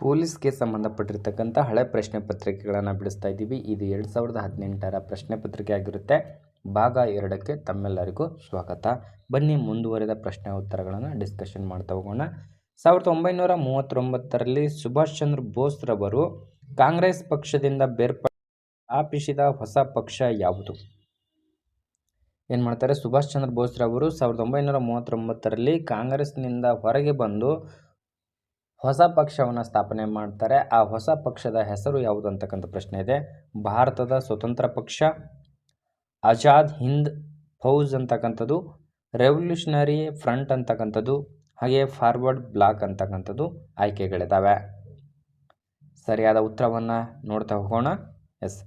ಪೊಲೀಸ್ಗೆ ಸಂಬಂಧಪಟ್ಟಿರ್ತಕ್ಕಂಥ ಹಳೆ ಪ್ರಶ್ನೆ ಪತ್ರಿಕೆಗಳನ್ನು ಬಿಡಿಸ್ತಾ ಇದ್ದೀವಿ. ಇದು ಎರಡು ಸಾವಿರದ ಹದಿನೆಂಟರ ಪ್ರಶ್ನೆ ಪತ್ರಿಕೆ ಆಗಿರುತ್ತೆ. ಭಾಗ ಎರಡಕ್ಕೆ ತಮ್ಮೆಲ್ಲರಿಗೂ ಸ್ವಾಗತ. ಬನ್ನಿ, ಮುಂದುವರೆದ ಪ್ರಶ್ನೆ ಉತ್ತರಗಳನ್ನು ಡಿಸ್ಕಷನ್ ಮಾಡ್ತಾ ಹೋಗೋಣ. ಸಾವಿರದ ಒಂಬೈನೂರ ಮೂವತ್ತೊಂಬತ್ತರಲ್ಲಿ ಸುಭಾಷ್ ಚಂದ್ರ ಬೋಸ್ರವರು ಕಾಂಗ್ರೆಸ್ ಪಕ್ಷದಿಂದ ಬೇರ್ಪ ಆಪಿಸಿದ ಹೊಸ ಪಕ್ಷ ಯಾವುದು? ಏನು ಮಾಡ್ತಾರೆ? ಸುಭಾಷ್ ಚಂದ್ರ ಬೋಸ್ರವರು ಸಾವಿರದ ಒಂಬೈನೂರ ಮೂವತ್ತೊಂಬತ್ತರಲ್ಲಿ ಕಾಂಗ್ರೆಸ್ನಿಂದ ಹೊರಗೆ ಬಂದು ಹೊಸ ಪಕ್ಷವನ್ನು ಸ್ಥಾಪನೆ ಮಾಡ್ತಾರೆ. ಆ ಹೊಸ ಪಕ್ಷದ ಹೆಸರು ಯಾವುದು ಅಂತಕ್ಕಂಥ ಪ್ರಶ್ನೆ ಇದೆ. ಭಾರತದ ಸ್ವತಂತ್ರ ಪಕ್ಷ, ಆಜಾದ್ ಹಿಂದ್ ಫೌಜ್ ಅಂತಕ್ಕಂಥದ್ದು, ರೆವಲ್ಯೂಷನರಿ ಫ್ರಂಟ್ ಅಂತಕ್ಕಂಥದ್ದು, ಹಾಗೆ ಫಾರ್ವರ್ಡ್ ಬ್ಲಾಕ್ ಅಂತಕ್ಕಂಥದ್ದು ಆಯ್ಕೆಗಳಿದ್ದಾವೆ ಸರಿಯಾದ ಉತ್ತರವನ್ನು ನೋಡ್ತಾ ಹೋಗೋಣ. ಎಸ್.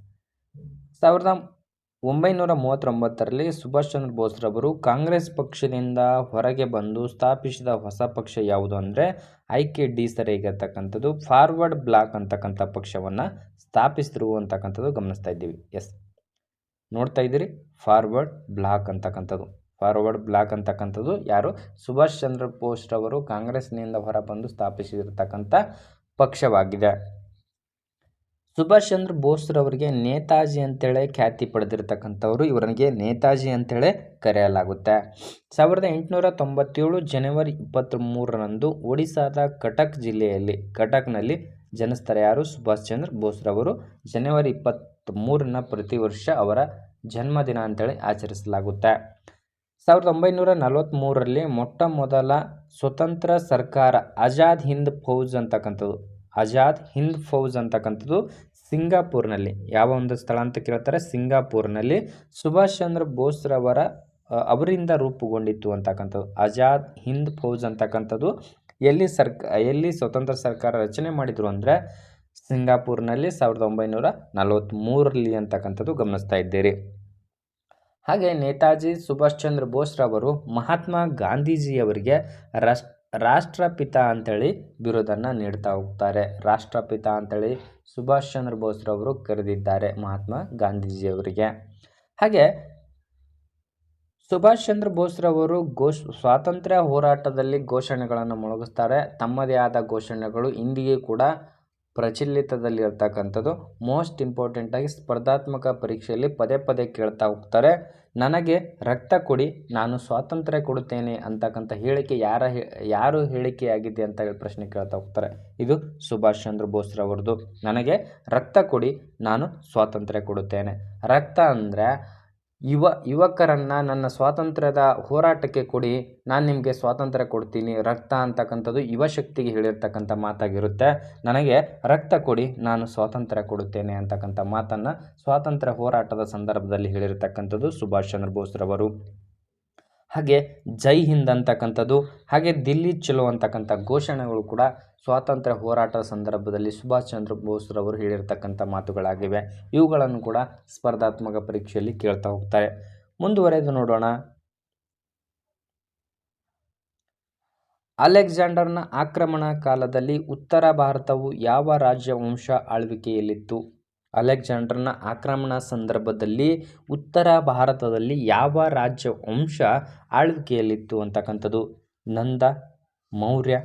ಸಾವಿರದ ಒಂಬೈನೂರ ಮೂವತ್ತೊಂಬತ್ತರಲ್ಲಿ ಸುಭಾಷ್ ಚಂದ್ರ ಬೋಸ್ರವರು ಕಾಂಗ್ರೆಸ್ ಪಕ್ಷದಿಂದ ಹೊರಗೆ ಬಂದು ಸ್ಥಾಪಿಸಿದ ಹೊಸ ಪಕ್ಷ ಯಾವುದು ಅಂದರೆ ಆಯ್ಕೆ ಡಿ ಸರಿಗಿರ್ತಕ್ಕಂಥದ್ದು ಫಾರ್ವರ್ಡ್ ಬ್ಲಾಕ್ ಅಂತಕ್ಕಂಥ ಪಕ್ಷವನ್ನು ಸ್ಥಾಪಿಸಿದ್ರು ಅಂತಕ್ಕಂಥದ್ದು ಗಮನಿಸ್ತಾ ಇದ್ದೀವಿ. ಎಸ್. ನೋಡ್ತಾ ಇದ್ದೀರಿ, ಫಾರ್ವರ್ಡ್ ಬ್ಲಾಕ್ ಅಂತಕ್ಕಂಥದ್ದು. ಫಾರ್ವರ್ಡ್ ಬ್ಲಾಕ್ ಅಂತಕ್ಕಂಥದ್ದು ಯಾರು? ಸುಭಾಷ್ ಚಂದ್ರ ಬೋಸ್ರವರು ಕಾಂಗ್ರೆಸ್ನಿಂದ ಹೊರಬಂದು ಸ್ಥಾಪಿಸಿರ್ತಕ್ಕಂಥ ಪಕ್ಷವಾಗಿದೆ. ಸುಭಾಷ್ ಚಂದ್ರ ಬೋಸ್ರವರಿಗೆ ನೇತಾಜಿ ಅಂತೇಳಿ ಖ್ಯಾತಿ ಪಡೆದಿರ್ತಕ್ಕಂಥವ್ರು. ಇವರಿಗೆ ನೇತಾಜಿ ಅಂತೇಳಿ ಕರೆಯಲಾಗುತ್ತೆ. ಸಾವಿರದ ಎಂಟುನೂರ ತೊಂಬತ್ತೇಳು ಜನವರಿ ಇಪ್ಪತ್ತ್ಮೂರರಂದು ಒಡಿಶಾದ ಕಟಕ್ ಜಿಲ್ಲೆಯಲ್ಲಿ, ಕಟಕ್ನಲ್ಲಿ ಜನಿಸ್ತಾರೆ ಯಾರು? ಸುಭಾಷ್ ಚಂದ್ರ ಬೋಸ್ರವರು ಜನವರಿ ಇಪ್ಪತ್ತ್ಮೂರನ ಪ್ರತಿ ವರ್ಷ ಅವರ ಜನ್ಮದಿನ ಅಂತೇಳಿ ಆಚರಿಸಲಾಗುತ್ತೆ. ಸಾವಿರದ ಒಂಬೈನೂರ ನಲವತ್ತ್ಮೂರರಲ್ಲಿ ಮೊಟ್ಟ ಮೊದಲ ಸ್ವತಂತ್ರ ಸರ್ಕಾರ ಆಜಾದ್ ಹಿಂದ್ ಫೌಜ್ ಅಂತಕ್ಕಂಥದ್ದು. ಆಜಾದ್ ಹಿಂದ್ ಫೌಜ್ ಅಂತಕ್ಕಂಥದ್ದು ಸಿಂಗಾಪುರ್ನಲ್ಲಿ. ಯಾವ ಒಂದು ಸ್ಥಳ ಅಂತ ಕೇಳ್ತಾರೆ ಸಿಂಗಾಪುರ್ನಲ್ಲಿ. ಸುಭಾಷ್ ಚಂದ್ರ ಬೋಸ್ರವರ ಅವರಿಂದ ರೂಪುಗೊಂಡಿತ್ತು ಅಂತಕ್ಕಂಥದ್ದು. ಆಜಾದ್ ಹಿಂದ್ ಫೌಜ್ ಅಂತಕ್ಕಂಥದ್ದು ಎಲ್ಲಿ ಸರ್ಕ, ಎಲ್ಲಿ ಸ್ವತಂತ್ರ ಸರ್ಕಾರ ರಚನೆ ಮಾಡಿದರು ಅಂದರೆ ಸಿಂಗಾಪುರ್ನಲ್ಲಿ ಸಾವಿರದ ಒಂಬೈನೂರ ನಲವತ್ತ್ಮೂರರಲ್ಲಿ ಅಂತಕ್ಕಂಥದ್ದು ಗಮನಿಸ್ತಾ ಇದ್ದೀರಿ. ಹಾಗೆ ನೇತಾಜಿ ಸುಭಾಷ್ ಚಂದ್ರ ಬೋಸ್ರವರು ಮಹಾತ್ಮ ಗಾಂಧೀಜಿಯವರಿಗೆ ರಾಷ್ಟ್ರ ರಾಷ್ಟ್ರಪಿತ ಅಂಥೇಳಿ ಬಿರುದನ್ನು ನೀಡ್ತಾ ಹೋಗ್ತಾರೆ. ರಾಷ್ಟ್ರಪಿತ ಅಂಥೇಳಿ ಸುಭಾಷ್ ಚಂದ್ರ ಬೋಸ್ರವರು ಕರೆದಿದ್ದಾರೆ ಮಹಾತ್ಮ ಗಾಂಧೀಜಿಯವರಿಗೆ. ಹಾಗೆ ಸುಭಾಷ್ ಚಂದ್ರ ಬೋಸ್ರವರು ಘೋಷ್, ಸ್ವಾತಂತ್ರ್ಯ ಹೋರಾಟದಲ್ಲಿ ಘೋಷಣೆಗಳನ್ನು ಮೊಳಗಿಸ್ತಾರೆ. ತಮ್ಮದೇ ಆದ ಘೋಷಣೆಗಳು ಇಂದಿಗೆ ಕೂಡ ಪ್ರಚಲಿತದಲ್ಲಿರ್ತಕ್ಕಂಥದ್ದು. ಮೋಸ್ಟ್ ಇಂಪಾರ್ಟೆಂಟಾಗಿ ಸ್ಪರ್ಧಾತ್ಮಕ ಪರೀಕ್ಷೆಯಲ್ಲಿ ಪದೇ ಪದೇ ಕೇಳ್ತಾ ಹೋಗ್ತಾರೆ. ನನಗೆ ರಕ್ತ ಕೊಡಿ, ನಾನು ಸ್ವಾತಂತ್ರ್ಯ ಕೊಡುತ್ತೇನೆ ಅಂತಕ್ಕಂಥ ಹೇಳಿಕೆ ಯಾರ ಯಾರು ಹೇಳಿಕೆಯಾಗಿದೆ ಅಂತ ಹೇಳಿ ಪ್ರಶ್ನೆ ಕೇಳ್ತಾ ಹೋಗ್ತಾರೆ. ಇದು ಸುಭಾಷ್ ಚಂದ್ರ ಬೋಸ್ರವ್ರದ್ದು ನನಗೆ ರಕ್ತ ಕೊಡಿ, ನಾನು ಸ್ವಾತಂತ್ರ್ಯ ಕೊಡುತ್ತೇನೆ. ರಕ್ತ ಅಂದರೆ ಯುವ, ಯುವಕರನ್ನು ನನ್ನ ಸ್ವಾತಂತ್ರ್ಯದ ಹೋರಾಟಕ್ಕೆ ಕೊಡಿ. ನಾನು ನಿಮಗೆ ಸ್ವಾತಂತ್ರ್ಯ ಕೊಡ್ತೀನಿ. ರಕ್ತ ಅಂತಕ್ಕಂಥದ್ದು ಯುವಶಕ್ತಿಗೆ ಹೇಳಿರ್ತಕ್ಕಂಥ ಮಾತಾಗಿರುತ್ತೆ. ನನಗೆ ರಕ್ತ ಕೊಡಿ. ನಾನು ಸ್ವಾತಂತ್ರ್ಯ ಕೊಡುತ್ತೇನೆ ಅಂತಕ್ಕಂಥ ಮಾತನ್ನು ಸ್ವಾತಂತ್ರ್ಯ ಹೋರಾಟದ ಸಂದರ್ಭದಲ್ಲಿ ಹೇಳಿರ್ತಕ್ಕಂಥದ್ದು ಸುಭಾಷ್ ಚಂದ್ರ ಬೋಸ್ರವರು ಹಾಗೆ ಜೈ ಹಿಂದ್ ಅಂತಕ್ಕಂಥದ್ದು, ಹಾಗೆ ದಿಲ್ಲಿ ಚಲೋ ಅಂತಕ್ಕಂಥ ಘೋಷಣೆಗಳು ಕೂಡ ಸ್ವಾತಂತ್ರ್ಯ ಹೋರಾಟದ ಸಂದರ್ಭದಲ್ಲಿ ಸುಭಾಷ್ ಚಂದ್ರ ಬೋಸ್ರವರು ಹೇಳಿರ್ತಕ್ಕಂಥ ಮಾತುಗಳಾಗಿವೆ. ಇವುಗಳನ್ನು ಕೂಡ ಸ್ಪರ್ಧಾತ್ಮಕ ಪರೀಕ್ಷೆಯಲ್ಲಿ ಕೇಳ್ತಾ ಹೋಗ್ತಾರೆ. ಮುಂದುವರೆದು ನೋಡೋಣ. ಅಲೆಕ್ಸಾಂಡರ್ನ ಆಕ್ರಮಣ ಕಾಲದಲ್ಲಿ ಉತ್ತರ ಭಾರತವು ಯಾವ ರಾಜ್ಯ ವಂಶ ಆಳ್ವಿಕೆಯಲ್ಲಿತ್ತು? ಅಲೆಕ್ಸಾಂಡರ್ನ ಆಕ್ರಮಣ ಸಂದರ್ಭದಲ್ಲಿ ಉತ್ತರ ಭಾರತದಲ್ಲಿ ಯಾವ ರಾಜ್ಯ ವಂಶ ಆಳ್ವಿಕೆಯಲ್ಲಿತ್ತು ಅಂತಕ್ಕಂಥದ್ದು? ನಂದ, ಮೌರ್ಯ,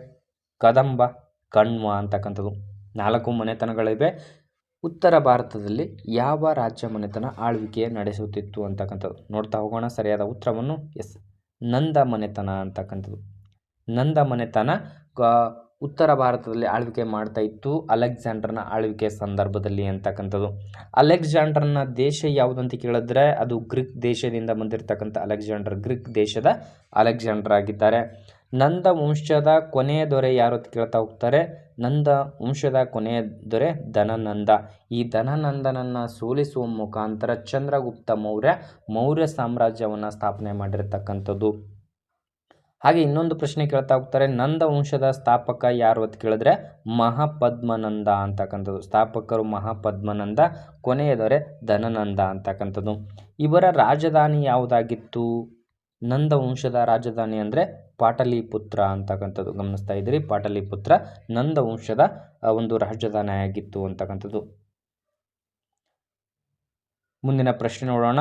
ಕದಂಬ, ಕಣ್ವ ಅಂತಕ್ಕಂಥದ್ದು. ನಾಲ್ಕು ಮನೆತನಗಳಿವೆ. ಉತ್ತರ ಭಾರತದಲ್ಲಿ ಯಾವ ರಾಜ್ಯ ಮನೆತನ ಆಳ್ವಿಕೆ ನಡೆಸುತ್ತಿತ್ತು ಅಂತಕ್ಕಂಥದ್ದು? ನೋಡ್ತಾ ಹೋಗೋಣ, ಸರಿಯಾದ ಉತ್ತರವನ್ನು. ಎಸ್, ನಂದ ಮನೆತನ ಅಂತಕ್ಕಂಥದ್ದು. ನಂದ ಮನೆತನ ಉತ್ತರ ಭಾರತದಲ್ಲಿ ಆಳ್ವಿಕೆ ಮಾಡ್ತಾ ಇತ್ತು. ಅಲೆಕ್ಸಾಂಡರ್ನ ಆಳ್ವಿಕೆ ಸಂದರ್ಭದಲ್ಲಿ ಅಂತಕ್ಕಂಥದ್ದು. ಅಲೆಕ್ಸಾಂಡರ್ನ ದೇಶ ಯಾವುದಂತ ಕೇಳಿದ್ರೆ, ಅದು ಗ್ರೀಕ್ ದೇಶದಿಂದ ಬಂದಿರತಕ್ಕಂಥ ಅಲೆಕ್ಸಾಂಡರ್, ಗ್ರೀಕ್ ದೇಶದ ಅಲೆಕ್ಸಾಂಡರ್ ಆಗಿದ್ದಾರೆ ನಂದ ವಂಶದ ಕೊನೆಯ ದೊರೆ ಯಾರು ಅಂತ ಕೇಳ್ತಾ ಹೋಗ್ತಾರೆ? ನಂದ ವಂಶದ ಕೊನೆಯ ದೊರೆ ಧನನಂದ. ಈ ಧನನಂದನನ್ನು ಸೋಲಿಸುವ ಮುಖಾಂತರ ಚಂದ್ರಗುಪ್ತ ಮೌರ್ಯ ಮೌರ್ಯ ಸಾಮ್ರಾಜ್ಯವನ್ನು ಸ್ಥಾಪನೆ ಮಾಡಿರ್ತಕ್ಕಂಥದ್ದು. ಹಾಗೆ ಇನ್ನೊಂದು ಪ್ರಶ್ನೆ ಕೇಳ್ತಾ ಹೋಗ್ತಾರೆ, ನಂದ ವಂಶದ ಸ್ಥಾಪಕ ಯಾರು ಅಂತ ಕೇಳಿದ್ರೆ, ಮಹಾಪದ್ಮನಂದ ಅಂತಕ್ಕಂಥದ್ದು. ಸ್ಥಾಪಕರು ಮಹಾಪದ್ಮನಂದ ಕೊನೆಯದೊರೆ ಧನನಂದ ಅಂತಕ್ಕಂಥದ್ದು. ಇವರ ರಾಜಧಾನಿ ಯಾವುದಾಗಿತ್ತು? ನಂದ ವಂಶದ ರಾಜಧಾನಿ ಅಂದರೆ ಪಾಟಲಿಪುತ್ರ ಅಂತಕ್ಕಂಥದ್ದು. ಗಮನಿಸ್ತಾ ಇದ್ದೀರಿ, ಪಾಟಲಿಪುತ್ರ ನಂದ ವಂಶದ ಒಂದು ರಾಜಧಾನಿ ಆಗಿತ್ತು ಅಂತಕ್ಕಂಥದ್ದು. ಮುಂದಿನ ಪ್ರಶ್ನೆ ನೋಡೋಣ.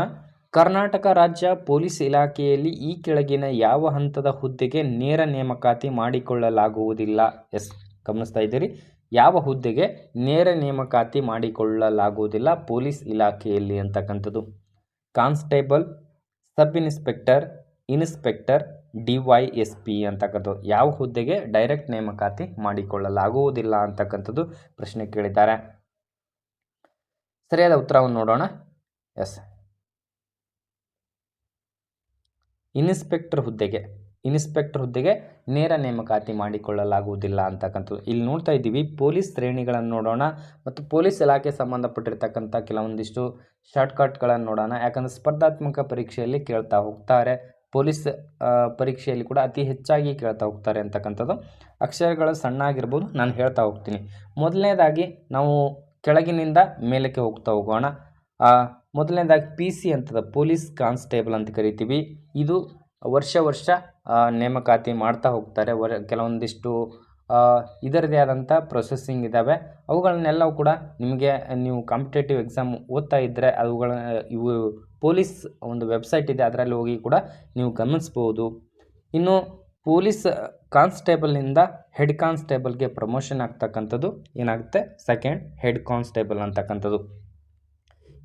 ಕರ್ನಾಟಕ ರಾಜ್ಯ ಪೊಲೀಸ್ ಇಲಾಖೆಯಲ್ಲಿ ಈ ಕೆಳಗಿನ ಯಾವ ಹಂತದ ಹುದ್ದೆಗೆ ನೇರ ನೇಮಕಾತಿ ಮಾಡಿಕೊಳ್ಳಲಾಗುವುದಿಲ್ಲ? ಎಸ್, ಗಮನಿಸ್ತಾ ಇದ್ದೀರಿ. ಯಾವ ಹುದ್ದೆಗೆ ನೇರ ನೇಮಕಾತಿ ಮಾಡಿಕೊಳ್ಳಲಾಗುವುದಿಲ್ಲ ಪೊಲೀಸ್ ಇಲಾಖೆಯಲ್ಲಿ ಅಂತಕ್ಕಂಥದ್ದು? Constable, sub inspector inspector, D Y S P ಅಂತಕ್ಕಂಥದ್ದು. ಯಾವ ಹುದ್ದೆಗೆ ಡೈರೆಕ್ಟ್ ನೇಮಕಾತಿ ಮಾಡಿಕೊಳ್ಳಲಾಗುವುದಿಲ್ಲ ಅಂತಕ್ಕಂಥದ್ದು ಪ್ರಶ್ನೆ ಕೇಳಿದ್ದಾರೆ. ಸರಿಯಾದ ಉತ್ತರವನ್ನು ನೋಡೋಣ. ಎಸ್. ಇನ್ಸ್ಪೆಕ್ಟರ್ ಹುದ್ದೆಗೆ ಇನ್ಸ್ಪೆಕ್ಟರ್ ಹುದ್ದೆಗೆ ನೇರ ನೇಮಕಾತಿ ಮಾಡಿಕೊಳ್ಳಲಾಗುವುದಿಲ್ಲ ಅಂತಕ್ಕಂಥದ್ದು. ಇಲ್ಲಿ ನೋಡ್ತಾ ಇದ್ದೀವಿ, ಪೊಲೀಸ್ ಶ್ರೇಣಿಗಳನ್ನು ನೋಡೋಣ ಮತ್ತು ಪೊಲೀಸ್ ಇಲಾಖೆ ಸಂಬಂಧಪಟ್ಟಿರ್ತಕ್ಕಂಥ ಕೆಲವೊಂದಿಷ್ಟು ಶಾರ್ಟ್ಕಟ್ಗಳನ್ನು ನೋಡೋಣ. ಯಾಕಂದರೆ ಸ್ಪರ್ಧಾತ್ಮಕ ಪರೀಕ್ಷೆಯಲ್ಲಿ ಕೇಳ್ತಾ ಹೋಗ್ತಾರೆ, ಪೊಲೀಸ್ ಪರೀಕ್ಷೆಯಲ್ಲಿ ಕೂಡ ಅತಿ ಹೆಚ್ಚಾಗಿ ಕೇಳ್ತಾ ಹೋಗ್ತಾರೆ ಅಂತಕ್ಕಂಥದ್ದು. ಅಕ್ಷರಗಳು ಸಣ್ಣ ಆಗಿರ್ಬೋದು ನಾನು ಹೇಳ್ತಾ ಹೋಗ್ತೀನಿ. ಮೊದಲನೇದಾಗಿ ನಾವು ಕೆಳಗಿನಿಂದ ಮೇಲಕ್ಕೆ ಹೋಗ್ತಾ ಹೋಗೋಣ. ಮೊದಲನೇದಾಗಿ ಪಿ ಸಿ ಅಂತದ ಪೊಲೀಸ್ ಕಾನ್ಸ್ಟೇಬಲ್ ಅಂತ ಕರಿತೀವಿ. ಇದು ವರ್ಷ ವರ್ಷ ನೇಮಕಾತಿ ಮಾಡ್ತಾ ಹೋಗ್ತಾರೆ. ವರ, ಕೆಲವೊಂದಿಷ್ಟು ಇದರದೇ ಆದಂಥ ಪ್ರೊಸೆಸ್ಸಿಂಗ್ ಇದ್ದಾವೆ ಅವುಗಳನ್ನೆಲ್ಲವೂ ಕೂಡ ನಿಮಗೆ ನೀವು ಕಾಂಪಿಟೇಟಿವ್ ಎಕ್ಸಾಮ್ ಓದ್ತಾ ಇದ್ದರೆ ಅವುಗಳ, ಇವು ಪೊಲೀಸ್ ಒಂದು ವೆಬ್ಸೈಟ್ ಇದೆ, ಅದರಲ್ಲಿ ಹೋಗಿ ಕೂಡ ನೀವು ಗಮನಿಸ್ಬೋದು. ಇನ್ನು ಪೊಲೀಸ್ ಕಾನ್ಸ್ಟೇಬಲ್ನಿಂದ ಹೆಡ್ ಕಾನ್ಸ್ಟೇಬಲ್ಗೆ ಪ್ರಮೋಷನ್ ಆಗ್ತಕ್ಕಂಥದ್ದು ಏನಾಗುತ್ತೆ? ಸೆಕೆಂಡ್ ಹೆಡ್ ಕಾನ್ಸ್ಟೇಬಲ್ ಅಂತಕ್ಕಂಥದ್ದು.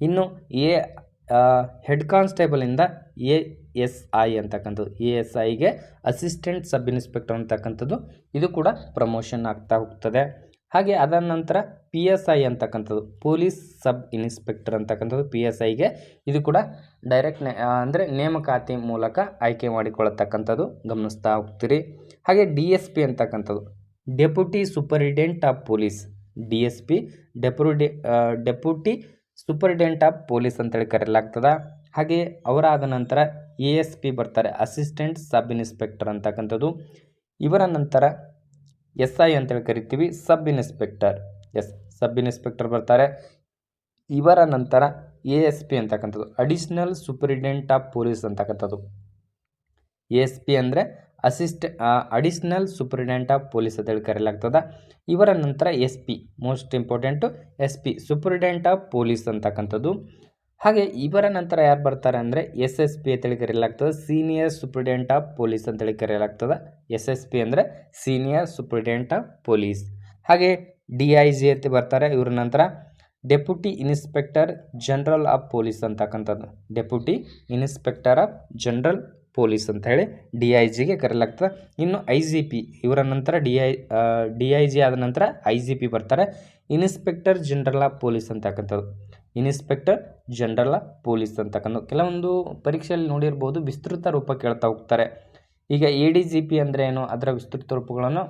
ಇನ್ನು ಎ ಹೆಡ್ ಕಾನ್ಸ್ಟೇಬಲಿಂದ ಎ ಎಸ್ ಐ ಅಂತಕ್ಕಂಥದ್ದು. ಎ ಎಸ್ ಐಗೆ ಅಸಿಸ್ಟೆಂಟ್ ಸಬ್ ಇನ್ಸ್ಪೆಕ್ಟರ್ ಅಂತಕ್ಕಂಥದ್ದು. ಇದು ಕೂಡ ಪ್ರಮೋಷನ್ ಆಗ್ತಾ ಹೋಗ್ತದೆ. ಹಾಗೆ ಅದರ ನಂತರ ಪಿ ಎಸ್ ಐ ಅಂತಕ್ಕಂಥದ್ದು. ಪೊಲೀಸ್ ಸಬ್ ಇನ್ಸ್ಪೆಕ್ಟರ್ ಅಂತಕ್ಕಂಥದ್ದು ಪಿ ಎಸ್ ಐಗೆ ಇದು ಕೂಡ ಡೈರೆಕ್ಟ್ ನೇ ಅಂದರೆ ನೇಮಕಾತಿ ಮೂಲಕ ಆಯ್ಕೆ ಮಾಡಿಕೊಳ್ಳತಕ್ಕಂಥದ್ದು. ಗಮನಿಸ್ತಾ ಹೋಗ್ತೀರಿ. ಹಾಗೆ ಡಿ ಎಸ್ ಪಿ ಅಂತಕ್ಕಂಥದ್ದು. Deputy superintendent of police D S P deputy deputy superintendent of police ಅಂತೇಳಿ ಕರೆಯಲಾಗ್ತದೆ. ಹಾಗೆ ಅವರಾದ ನಂತರ ಎ ಎಸ್ ಪಿ ಬರ್ತಾರೆ, ಅಸಿಸ್ಟೆಂಟ್ ಸಬ್ ಇನ್ಸ್ಪೆಕ್ಟರ್ ಅಂತಕ್ಕಂಥದ್ದು. ಇವರ ನಂತರ ಎಸ್ ಐ ಅಂತೇಳಿ ಕರಿತೀವಿ, sub inspector. S, sub inspector ಬರ್ತಾರೆ. ಇವರ ನಂತರ ಎ ಎಸ್ ಪಿ ಅಂತಕ್ಕಂಥದ್ದು, ಅಡಿಷ್ನಲ್ ಸೂಪರಿಡೆಂಟ್ ಆಫ್ ಪೊಲೀಸ್ ಅಂತಕ್ಕಂಥದ್ದು. ಎ ಎಸ್ ಪಿ ಅಂದರೆ assist additional superintendent of police ಅಂತೇಳಿ ಕರೆಯಲಾಗ್ತದೆ. ಇವರ ನಂತರ S P, most important S P superintendent of police ಅಂತಕ್ಕಂಥದ್ದು. ಹಾಗೆ ಇವರ ನಂತರ ಯಾರು ಬರ್ತಾರೆ ಅಂದರೆ ಎಸ್ ಎಸ್ ಪಿ ಅಂತೇಳಿ ಕರೆಯಲಾಗ್ತದೆ. ಸೀನಿಯರ್ ಸೂಪರಿಡೆಂಟ್ ಆಫ್ ಪೊಲೀಸ್ ಅಂತೇಳಿ ಕರೆಯಲಾಗ್ತದೆ. ಎಸ್ ಎಸ್ ಪಿ ಅಂದರೆ ಸೀನಿಯರ್ ಸೂಪರಿಡೆಂಟ್ ಆಫ್ ಪೊಲೀಸ್. ಹಾಗೆ ಡಿ ಐ ಜಿ ಅಂತ ಬರ್ತಾರೆ. ಇವ್ರ ನಂತರ deputy inspector general of police ಅಂತಕ್ಕಂಥದ್ದು. Deputy inspector of general police ಅಂತ ಹೇಳಿ ಡಿ ಐ ಜಿಗೆ ಕರೆಯಲಾಗ್ತದೆ. ಇನ್ನು ಐ ಜಿ ಪಿ, ಇವರ ನಂತರ D I D I G ಆದ ನಂತರ ಐ ಜಿ ಪಿ ಬರ್ತಾರೆ. ಇನ್ಸ್ಪೆಕ್ಟರ್ ಜನರಲ್ ಆಫ್ ಪೊಲೀಸ್ ಅಂತಕ್ಕಂಥದ್ದು. ಇನ್ಸ್ಪೆಕ್ಟರ್ ಜನರಲ್ ಪೊಲೀಸ್ ಅಂತಕ್ಕಂಥ ಕೆಲವೊಂದು ಪರೀಕ್ಷೆಯಲ್ಲಿ ನೋಡಿರ್ಬೋದು ವಿಸ್ತೃತ ರೂಪ ಕೇಳ್ತಾ ಹೋಗ್ತಾರೆ. ಈಗ ಎ ಡಿ ಜಿ ಪಿ ಅಂದರೆ ಏನು? ಅದರ ವಿಸ್ತೃತ ರೂಪಗಳನ್ನು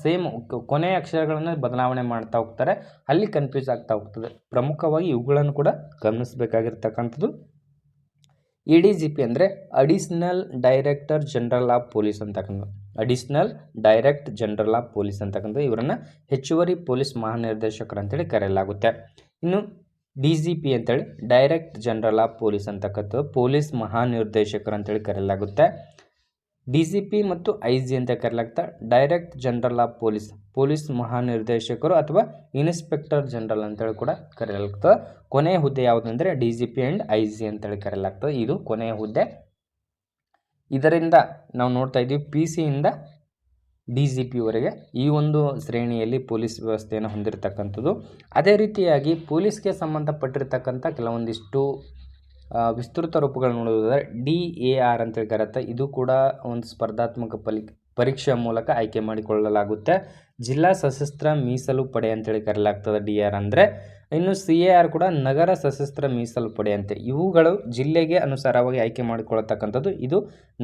ಸೇಮ್ ಕೊನೆಯ ಅಕ್ಷರಗಳನ್ನು ಬದಲಾವಣೆ ಮಾಡ್ತಾ ಹೋಗ್ತಾರೆ. ಅಲ್ಲಿ ಕನ್ಫ್ಯೂಸ್ ಆಗ್ತಾ ಹೋಗ್ತದೆ. ಪ್ರಮುಖವಾಗಿ ಇವುಗಳನ್ನು ಕೂಡ ಗಮನಿಸಬೇಕಾಗಿರ್ತಕ್ಕಂಥದ್ದು. ಎ ಡಿ ಜಿ ಪಿ ಅಂದರೆ additional director general of police ಅಂತಕ್ಕಂಥ additional direct general of police ಅಂತಕ್ಕಂಥ ಇವರನ್ನು ಹೆಚ್ಚುವರಿ ಪೊಲೀಸ್ ಮಹಾನಿರ್ದೇಶಕರು ಅಂತೇಳಿ ಕರೆಯಲಾಗುತ್ತೆ. ಇನ್ನು ಡಿ ಜಿ ಪಿ ಅಂತೇಳಿ ಡೈರೆಕ್ಟ್ ಜನರಲ್ ಆಫ್ ಪೊಲೀಸ್ ಅಂತಕ್ಕಂಥದ್ದು ಪೊಲೀಸ್ ಮಹಾನಿರ್ದೇಶಕರು ಅಂತೇಳಿ ಕರೆಯಲಾಗುತ್ತೆ. ಡಿ ಸಿ ಪಿ ಮತ್ತು ಐ ಜಿ ಅಂತ ಕರೆಯಲಾಗ್ತಾ direct general of police police ಮಹಾನಿರ್ದೇಶಕರು ಅಥವಾ ಇನ್ಸ್ಪೆಕ್ಟರ್ ಜನರಲ್ ಅಂತೇಳಿ ಕೂಡ ಕರೆಯಲಾಗ್ತದೆ ಕೊನೆಯ ಹುದ್ದೆ ಯಾವುದಂದರೆ D G P and I G ಅಂತೇಳಿ ಕರೆಯಲಾಗ್ತದೆ. ಇದು ಕೊನೆಯ ಹುದ್ದೆ. ಇದರಿಂದ ನಾವು ನೋಡ್ತಾ ಇದ್ದೀವಿ, ಪಿ ಸಿಯಿಂದ ಡಿ ಜಿ ಪಿವರೆಗೆ ಈ ಒಂದು ಶ್ರೇಣಿಯಲ್ಲಿ ಪೊಲೀಸ್ ವ್ಯವಸ್ಥೆಯನ್ನು ಹೊಂದಿರತಕ್ಕಂಥದ್ದು. ಅದೇ ರೀತಿಯಾಗಿ ಪೊಲೀಸ್ಗೆ ಸಂಬಂಧಪಟ್ಟಿರ್ತಕ್ಕಂಥ ಕೆಲವೊಂದಿಷ್ಟು ವಿಸ್ತೃತ ರೂಪಗಳು ನೋಡೋದಾದರೆ ಡಿ ಎ ಆರ್ ಅಂತೇಳಿ ಕರೆಯುತ್ತೆ ಇದು ಕೂಡ ಒಂದು ಸ್ಪರ್ಧಾತ್ಮಕ ಪಲಿ, ಪರೀಕ್ಷೆಯ ಮೂಲಕ ಆಯ್ಕೆ ಮಾಡಿಕೊಳ್ಳಲಾಗುತ್ತೆ. ಜಿಲ್ಲಾ ಸಶಸ್ತ್ರ ಮೀಸಲು ಪಡೆ ಅಂತೇಳಿ ಕರೆಯಲಾಗ್ತದೆ ಡಿ ಆರ್ ಅಂದರೆ. ಇನ್ನು ಸಿ ಎ ಆರ್ ಕೂಡ ನಗರ ಸಶಸ್ತ್ರ ಮೀಸಲು ಪಡೆ ಅಂತೆ ಇವುಗಳು ಜಿಲ್ಲೆಗೆ ಅನುಸಾರವಾಗಿ ಆಯ್ಕೆ ಮಾಡಿಕೊಳ್ಳತಕ್ಕಂಥದ್ದು. ಇದು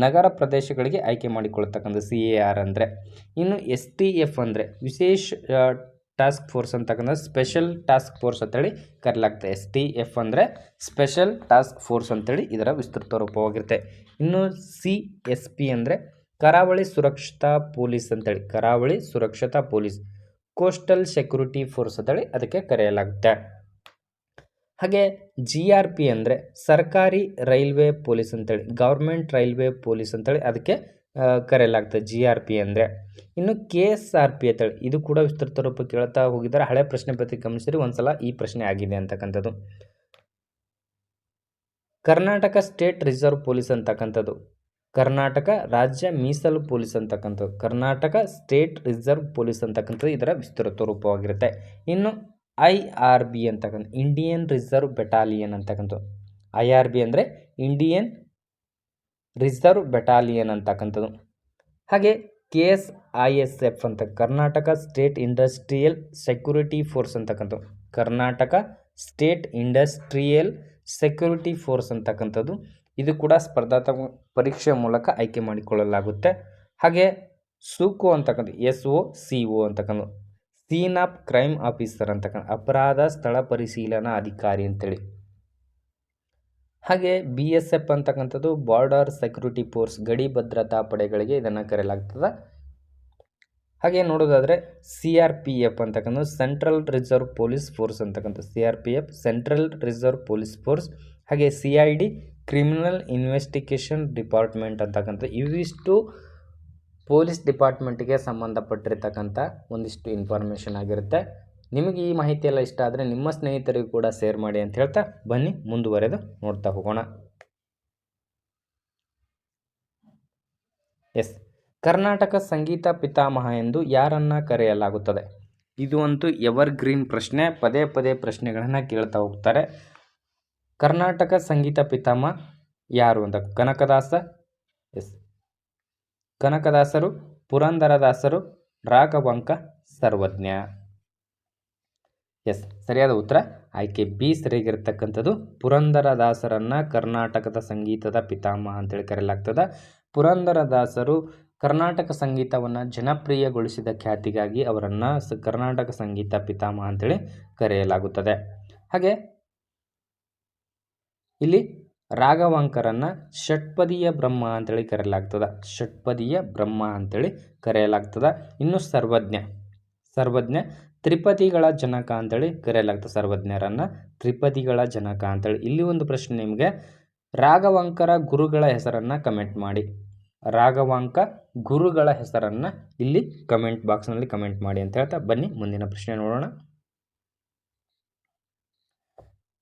ನಗರ ಪ್ರದೇಶಗಳಿಗೆ ಆಯ್ಕೆ ಮಾಡಿಕೊಳ್ಳತಕ್ಕಂಥ ಸಿ ಎ ಆರ್ ಅಂದರೆ. ಇನ್ನು ಎಸ್ ಟಿ ಎಫ್ ಅಂದರೆ ವಿಶೇಷ ಟಾಸ್ಕ್ ಫೋರ್ಸ್ ಅಂತಕ್ಕಂಥ ಸ್ಪೆಷಲ್ ಟಾಸ್ಕ್ ಫೋರ್ಸ್ ಅಂತೇಳಿ ಕರೆಯಲಾಗ್ತದೆ. ಎಸ್ ಟಿ ಎಫ್ ಅಂದರೆ ಸ್ಪೆಷಲ್ ಟಾಸ್ಕ್ ಫೋರ್ಸ್ ಅಂತೇಳಿ ಇದರ ವಿಸ್ತೃತ ರೂಪವಾಗಿರುತ್ತೆ. ಇನ್ನು ಸಿ ಎಸ್ ಪಿ ಅಂದರೆ ಕರಾವಳಿ ಸುರಕ್ಷತಾ ಪೊಲೀಸ್ ಅಂತೇಳಿ ಕರಾವಳಿ ಸುರಕ್ಷತಾ ಪೊಲೀಸ್. ಕೋಸ್ಟಲ್ ಸೆಕ್ಯೂರಿಟಿ ಫೋರ್ಸ್ ಅಂತೇಳಿ ಅದಕ್ಕೆ ಕರೆಯಲಾಗುತ್ತೆ. ಹಾಗೆ ಜಿ ಆರ್ ಪಿ ಅಂದರೆ ಸರ್ಕಾರಿ ರೈಲ್ವೆ ಪೊಲೀಸ್ ಅಂತೇಳಿ, ಗೌರ್ಮೆಂಟ್ ರೈಲ್ವೆ ಪೊಲೀಸ್ ಅಂತೇಳಿ ಅದಕ್ಕೆ ಕರೆಯಲಾಗ್ತದೆ ಜಿ ಆರ್ ಪಿ ಅಂದರೆ. ಇನ್ನು ಕೆ ಎಸ್ ಆರ್ ಪಿ ಅಂತೇಳಿ, ಇದು ಕೂಡ ವಿಸ್ತೃತ ರೂಪ ಕೇಳ್ತಾ ಹೋಗಿದ್ದಾರೆ. ಹಳೆ ಪ್ರಶ್ನೆ ಪತ್ರಿಕೆ ಗಮನಿಸಿರಿ ಒಂದ್ಸಲ ಈ ಪ್ರಶ್ನೆ ಆಗಿದೆ ಅಂತಕ್ಕಂಥದ್ದು. ಕರ್ನಾಟಕ ಸ್ಟೇಟ್ ರಿಸರ್ವ್ ಪೊಲೀಸ್ ಅಂತಕ್ಕಂಥದ್ದು. ಕರ್ನಾಟಕ ರಾಜ್ಯ ಮೀಸಲು ಪೊಲೀಸ್ ಅಂತಕ್ಕಂಥದ್ದು. ಕರ್ನಾಟಕ ಸ್ಟೇಟ್ ರಿಸರ್ವ್ ಪೊಲೀಸ್ ಅಂತಕ್ಕಂಥದ್ದು ಇದರ ವಿಸ್ತೃತ ರೂಪವಾಗಿರುತ್ತೆ. ಇನ್ನು ಐ ಆರ್ ಬಿ ಅಂತಕ್ಕಂಥ ಇಂಡಿಯನ್ ರಿಸರ್ವ್ ಬೆಟಾಲಿಯನ್ ಅಂತಕ್ಕಂಥದ್ದು. ಐ ಆರ್ ಬಿ ಅಂದರೆ ಇಂಡಿಯನ್ ರಿಸರ್ವ್ ಬೆಟಾಲಿಯನ್ ಅಂತಕ್ಕಂಥದ್ದು. ಹಾಗೆ K S I S F ಅಂತ, Karnataka state industrial security force ಅಂತಕ್ಕಂಥದ್ದು. Karnataka state industrial security force ಅಂತಕ್ಕಂಥದ್ದು. ಇದು ಕೂಡ ಸ್ಪರ್ಧಾತ್ಮಕ ಪರೀಕ್ಷೆ ಮೂಲಕ ಆಯ್ಕೆ ಮಾಡಿಕೊಳ್ಳಲಾಗುತ್ತೆ. ಹಾಗೆ ಸೂಕು ಅಂತಕ್ಕಂಥ ಎಸ್ ಒ ಸಿ ಒ ಅಂತಕ್ಕಂಥ ಸೀನ್ ಆಫ್ ಕ್ರೈಮ್ ಆಫೀಸರ್ ಅಂತಕ್ಕಂಥ ಅಪರಾಧ ಸ್ಥಳ ಪರಿಶೀಲನಾ ಅಧಿಕಾರಿ ಅಂತೇಳಿ. ಹಾಗೆ ಬಿ ಎಸ್ ಎಫ್ ಅಂತಕ್ಕಂಥದ್ದು ಬಾರ್ಡರ್ ಸೆಕ್ಯೂರಿಟಿ ಫೋರ್ಸ್ ಗಡಿ ಭದ್ರತಾ ಪಡೆಗಳಿಗೆ ಇದನ್ನು ಕರೆಯಲಾಗ್ತದೆ. ಹಾಗೆ ನೋಡೋದಾದರೆ ಸಿ ಆರ್ ಪಿ ಎಫ್ ಅಂತಕ್ಕಂಥ ಸೆಂಟ್ರಲ್ ರಿಸರ್ವ್ ಪೊಲೀಸ್ ಫೋರ್ಸ್ ಅಂತಕ್ಕಂಥ C R P F, central reserve police force, ಹಾಗೆ C I D criminal investigation department ಅಂತಕ್ಕಂಥ ಇವಿಷ್ಟು ಪೊಲೀಸ್ ಡಿಪಾರ್ಟ್ಮೆಂಟ್ಗೆ ಸಂಬಂಧಪಟ್ಟಿರ್ತಕ್ಕಂಥ ಒಂದಿಷ್ಟು ಇನ್ಫಾರ್ಮೇಷನ್ ಆಗಿರುತ್ತೆ. ನಿಮಗೆ ಈ ಮಾಹಿತಿ ಎಲ್ಲ ಇಷ್ಟ ಆದರೆ ನಿಮ್ಮ ಸ್ನೇಹಿತರಿಗೂ ಕೂಡ ಶೇರ್ ಮಾಡಿ ಅಂತ ಹೇಳ್ತಾ ಬನ್ನಿ, ಮುಂದುವರೆದು ನೋಡ್ತಾ ಹೋಗೋಣ. ಎಸ್, ಕರ್ನಾಟಕ ಸಂಗೀತ ಪಿತಾಮಹ ಎಂದು ಯಾರನ್ನ ಕರೆಯಲಾಗುತ್ತದೆ? ಇದು ಅಂತೂ ಎವರ್ ಗ್ರೀನ್ ಪ್ರಶ್ನೆ, ಪದೇ ಪದೇ ಪ್ರಶ್ನೆಗಳನ್ನು ಕೇಳ್ತಾ ಹೋಗ್ತಾರೆ. ಕರ್ನಾಟಕ ಸಂಗೀತ ಪಿತಾಮಹ ಯಾರು ಅಂತ ಕನಕದಾಸ? ಎಸ್. ಕನಕದಾಸರು, ಪುರಂದರದಾಸರು, ರಾಘವಂಕ ಸರ್ವಜ್ಞ. ಎಸ್. ಸರಿಯಾದ ಉತ್ತರ? ಆಯ್ಕೆ ಬಿ ಸರಿಯಾಗಿರ್ತಕ್ಕಂಥದ್ದು. ಪುರಂದರದಾಸರನ್ನು ಕರ್ನಾಟಕದ ಸಂಗೀತದ ಪಿತಾಮಹ ಅಂತೇಳಿ ಕರೆಯಲಾಗ್ತದೆ. ಪುರಂದರದಾಸರು ಕರ್ನಾಟಕ ಸಂಗೀತವನ್ನು ಜನಪ್ರಿಯಗೊಳಿಸಿದ ಖ್ಯಾತಿಗಾಗಿ ಅವರನ್ನು ಕರ್ನಾಟಕ ಸಂಗೀತ ಪಿತಾಮಹ ಅಂತೇಳಿ ಕರೆಯಲಾಗುತ್ತದೆ. ಹಾಗೆ ಇಲ್ಲಿ ರಾಘವಾಂಕರನ್ನು ಷಟ್ಪದಿಯ ಬ್ರಹ್ಮ ಅಂತೇಳಿ ಕರೆಯಲಾಗ್ತದ. ಷಟ್ಪದಿಯ ಬ್ರಹ್ಮ ಅಂತೇಳಿ ಕರೆಯಲಾಗ್ತದ. ಇನ್ನು ಸರ್ವಜ್ಞ. ಸರ್ವಜ್ಞ ತ್ರಿಪದಿಗಳ ಜನಕ ಅಂತೇಳಿ ಕರೆಯಲಾಗ್ತದೆ ಸರ್ವಜ್ಞರನ್ನು. ತ್ರಿಪದಿಗಳ ಜನಕ ಅಂತೇಳಿ. ಇಲ್ಲಿ ಒಂದು ಪ್ರಶ್ನೆ ನಿಮಗೆ. ರಾಘವಾಂಕರ ಗುರುಗಳ ಹೆಸರನ್ನು ಕಮೆಂಟ್ ಮಾಡಿ. ರಾಘವಾಂಕ ಗುರುಗಳ ಹೆಸರನ್ನು ಇಲ್ಲಿ ಕಮೆಂಟ್ ಬಾಕ್ಸ್ನಲ್ಲಿ ಕಮೆಂಟ್ ಮಾಡಿ ಅಂತ ಹೇಳ್ತಾ ಬನ್ನಿ. ಮುಂದಿನ ಪ್ರಶ್ನೆ ನೋಡೋಣ.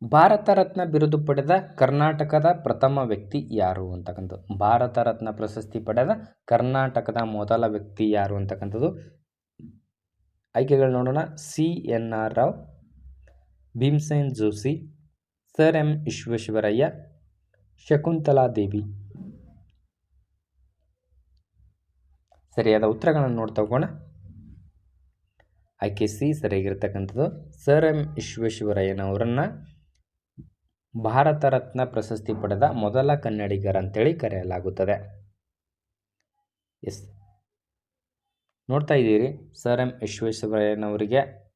ಭಾರತ ರತ್ನ ಬಿರುದು ಪಡೆದ ಕರ್ನಾಟಕದ ಪ್ರಥಮ ವ್ಯಕ್ತಿ ಯಾರು ಅಂತಕ್ಕಂಥದ್ದು? ಭಾರತ ರತ್ನ ಪ್ರಶಸ್ತಿ ಪಡೆದ ಕರ್ನಾಟಕದ ಮೊದಲ ವ್ಯಕ್ತಿ ಯಾರು ಅಂತಕ್ಕಂಥದ್ದು? ಆಯ್ಕೆಗಳು ನೋಡೋಣ. C. N. R. Rao, Bhimsen Joshi, sir. M. Visvesvaraya, Shakuntala Devi. ಸರಿಯಾದ ಉತ್ತರಗಳನ್ನು ನೋಡ್ತಾ ಹೋಗೋಣ. ಆಯ್ಕೆ ಸಿ ಸರಿಯಾಗಿರ್ತಕ್ಕಂಥದ್ದು. ಸರ್. ಎಂ. ವಿಶ್ವೇಶ್ವರಯ್ಯನವರನ್ನು ಭಾರತ ರತ್ನ ಪ್ರಶಸ್ತಿ ಪಡೆದ ಮೊದಲ ಕನ್ನಡಿಗರಂತೇಳಿ ಕರೆಯಲಾಗುತ್ತದೆ. ಎಸ್. ನೋಡ್ತಾ ಇದ್ದೀರಿ. ಸರ್ ಎಂ ವಿಶ್ವೇಶ್ವರಯ್ಯನವರಿಗೆ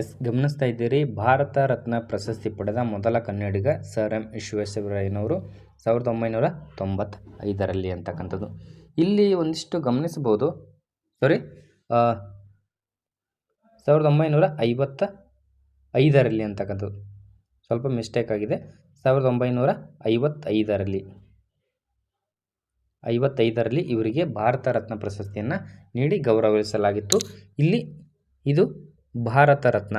ಎಸ್, ಗಮನಿಸ್ತಾ ಇದ್ದೀರಿ. ಭಾರತ ರತ್ನ ಪ್ರಶಸ್ತಿ ಪಡೆದ ಮೊದಲ ಕನ್ನಡಿಗ ಸರ್ ಎಂ ವಿಶ್ವೇಶ್ವರಯ್ಯನವರು ಸಾವಿರದ ಒಂಬೈನೂರ ತೊಂಬತ್ತೈದರಲ್ಲಿ ಅಂತಕ್ಕಂಥದ್ದು. ಇಲ್ಲಿ ಒಂದಿಷ್ಟು ಗಮನಿಸಬಹುದು. ಸಾರಿ ಸಾವಿರದ ಒಂಬೈನೂರ ಐವತ್ತ ಐದರಲ್ಲಿ ಅಂತಕ್ಕಂಥದ್ದು. ಸ್ವಲ್ಪ ಮಿಸ್ಟೇಕ್ ಆಗಿದೆ. ಸಾವಿರದ ಒಂಬೈನೂರ ಐವತ್ತೈದರಲ್ಲಿ ಐವತ್ತೈದರಲ್ಲಿ ಇವರಿಗೆ ಭಾರತ ರತ್ನ ಪ್ರಶಸ್ತಿಯನ್ನು ನೀಡಿ ಗೌರವಿಸಲಾಗಿತ್ತು. ಇಲ್ಲಿ ಇದು ಭಾರತ ರತ್ನ.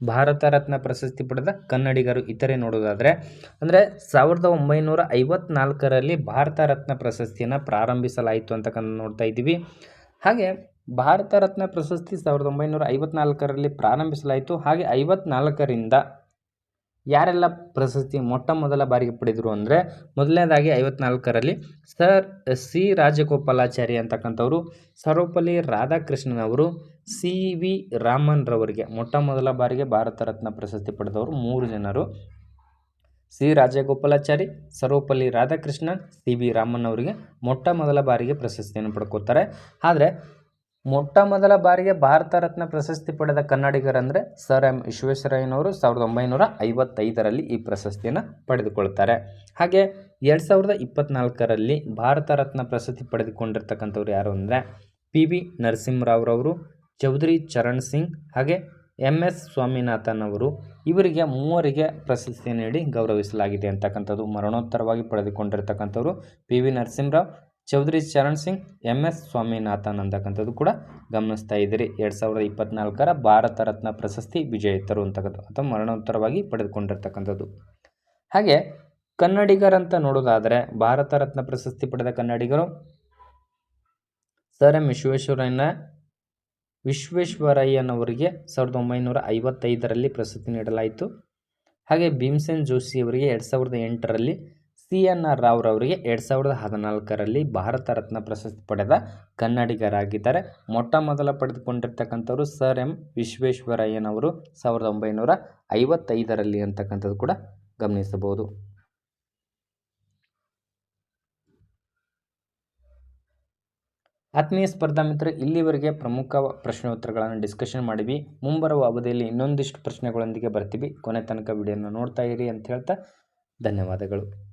ಭಾರತ ರತ್ನ ಪ್ರಶಸ್ತಿ ಪಡೆದ ಕನ್ನಡಿಗರು ಇತರೆ ನೋಡೋದಾದರೆ ಅಂದರೆ ಸಾವಿರದ ಒಂಬೈನೂರ ಐವತ್ನಾಲ್ಕರಲ್ಲಿ ಭಾರತ ರತ್ನ ಪ್ರಶಸ್ತಿಯನ್ನು ಪ್ರಾರಂಭಿಸಲಾಯಿತು ಅಂತಕ್ಕಂಥ ನೋಡ್ತಾ ಇದ್ದೀವಿ. ಹಾಗೆ ಭಾರತ ರತ್ನ ಪ್ರಶಸ್ತಿ ಸಾವಿರದ ಒಂಬೈನೂರ ಐವತ್ನಾಲ್ಕರಲ್ಲಿ ಪ್ರಾರಂಭಿಸಲಾಯಿತು. ಹಾಗೆ ಐವತ್ನಾಲ್ಕರಿಂದ ಯಾರೆಲ್ಲ ಪ್ರಶಸ್ತಿ ಮೊಟ್ಟ ಮೊದಲ ಬಾರಿಗೆ ಪಡೆದರು ಅಂದರೆ ಮೊದಲನೇದಾಗಿ ಐವತ್ನಾಲ್ಕರಲ್ಲಿ ಸರ್ ಸಿ ರಾಜಗೋಪಾಲಾಚಾರಿ ಅಂತಕ್ಕಂಥವ್ರು ಸರ್ವಪಲ್ಲಿ ರಾಧಾಕೃಷ್ಣನವರು ಸಿ ವಿ ರಾಮನ್ ರವರಿಗೆ ಮೊಟ್ಟ ಮೊದಲ ಬಾರಿಗೆ ಭಾರತ ರತ್ನ ಪ್ರಶಸ್ತಿ ಪಡೆದವರು ಮೂರು ಜನರು. C Rajagopalachari Sarvepalli Radhakrishnan, C V Raman ಅವರಿಗೆ ಮೊಟ್ಟ ಮೊದಲ ಬಾರಿಗೆ ಪ್ರಶಸ್ತಿಯನ್ನು ಪಡ್ಕೋತಾರೆ. ಆದರೆ ಮೊಟ್ಟ ಮೊದಲ ಬಾರಿಗೆ ಭಾರತ ರತ್ನ ಪ್ರಶಸ್ತಿ ಪಡೆದ ಕನ್ನಡಿಗರಂದರೆ ಸರ್ ಎಂ ವಿಶ್ವೇಶ್ವರಯ್ಯನವರು ಸಾವಿರದ ಒಂಬೈನೂರ ಐವತ್ತೈದರಲ್ಲಿ ಈ ಪ್ರಶಸ್ತಿಯನ್ನು ಪಡೆದುಕೊಳ್ತಾರೆ. ಹಾಗೆ ಎರಡು ಸಾವಿರದ ಇಪ್ಪತ್ನಾಲ್ಕರಲ್ಲಿ ಭಾರತ ರತ್ನ ಪ್ರಶಸ್ತಿ ಪಡೆದುಕೊಂಡಿರ್ತಕ್ಕಂಥವ್ರು ಯಾರು ಅಂದರೆ ಪಿ ವಿ ನರಸಿಂಹರಾವ್ರವರು, ಚೌಧರಿ ಚರಣ್ ಸಿಂಗ್, ಹಾಗೆ ಎಂ ಎಸ್ ಸ್ವಾಮಿನಾಥನ್ ಅವರು ಇವರಿಗೆ ಮೂವರಿಗೆ ಪ್ರಶಸ್ತಿ ನೀಡಿ ಗೌರವಿಸಲಾಗಿದೆ ಅಂತಕ್ಕಂಥದ್ದು ಮರಣೋತ್ತರವಾಗಿ ಪಡೆದುಕೊಂಡಿರ್ತಕ್ಕಂಥವ್ರು P V Narasimha Rao. Chaudhary Charan Singh M S Swaminathan ಅಂತಕ್ಕಂಥದ್ದು ಕೂಡ ಗಮನಿಸ್ತಾ ಇದ್ದೀರಿ. ಎರಡು ಸಾವಿರದ ಇಪ್ಪತ್ನಾಲ್ಕರ ಭಾರತ ರತ್ನ ಪ್ರಶಸ್ತಿ ವಿಜೇತರು ಅಂತಕ್ಕಂಥ ಅಥವಾ ಮರಣೋತ್ತರವಾಗಿ ಪಡೆದುಕೊಂಡಿರ್ತಕ್ಕಂಥದ್ದು. ಹಾಗೆ ಕನ್ನಡಿಗರಂತ ನೋಡೋದಾದರೆ ಭಾರತ ರತ್ನ ಪ್ರಶಸ್ತಿ ಪಡೆದ ಕನ್ನಡಿಗರು ಸರ್ ಎಂ ವಿಶ್ವೇಶ್ವರಯ್ಯನ, ವಿಶ್ವೇಶ್ವರಯ್ಯನವರಿಗೆ ಸಾವಿರದ ಒಂಬೈನೂರ ಐವತ್ತೈದರಲ್ಲಿ ಪ್ರಶಸ್ತಿ ನೀಡಲಾಯಿತು. ಹಾಗೆ ಭೀಮಸೇನ್ ಜೋಶಿಯವರಿಗೆ ಎರಡು ಸಾವಿರದ ಎಂಟರಲ್ಲಿ ಸಿ ಎನ್ ಆರ್ ರಾವ್ರವರಿಗೆ ಎರಡು ಸಾವಿರದ ಹದಿನಾಲ್ಕರಲ್ಲಿ ಭಾರತ ರತ್ನ ಪ್ರಶಸ್ತಿ ಪಡೆದ ಕನ್ನಡಿಗರಾಗಿದ್ದಾರೆ. ಮೊಟ್ಟ ಮೊದಲ ಪಡೆದುಕೊಂಡಿರ್ತಕ್ಕಂಥವ್ರು ಸರ್ ಎಂ ವಿಶ್ವೇಶ್ವರಯ್ಯನವರು ಸಾವಿರದ ಒಂಬೈನೂರ ಐವತ್ತೈದರಲ್ಲಿ ಅಂತಕ್ಕಂಥದ್ದು ಕೂಡ ಗಮನಿಸಬಹುದು. ಆತ್ಮೀಯ ಸ್ಪರ್ಧಾ ಮಿತ್ರ, ಇಲ್ಲಿವರೆಗೆ ಪ್ರಮುಖ ಪ್ರಶ್ನೋತ್ತರಗಳನ್ನು ಡಿಸ್ಕಷನ್ ಮಾಡಿವಿ ಮುಂಬರುವ ಅವಧಿಯಲ್ಲಿ ಇನ್ನೊಂದಿಷ್ಟು ಪ್ರಶ್ನೆಗಳೊಂದಿಗೆ ಬರ್ತೀವಿ. ಕೊನೆ ತನಕ ವಿಡಿಯೋನ ನೋಡ್ತಾ ಇರಿ ಅಂತ ಹೇಳ್ತಾ ಧನ್ಯವಾದಗಳು.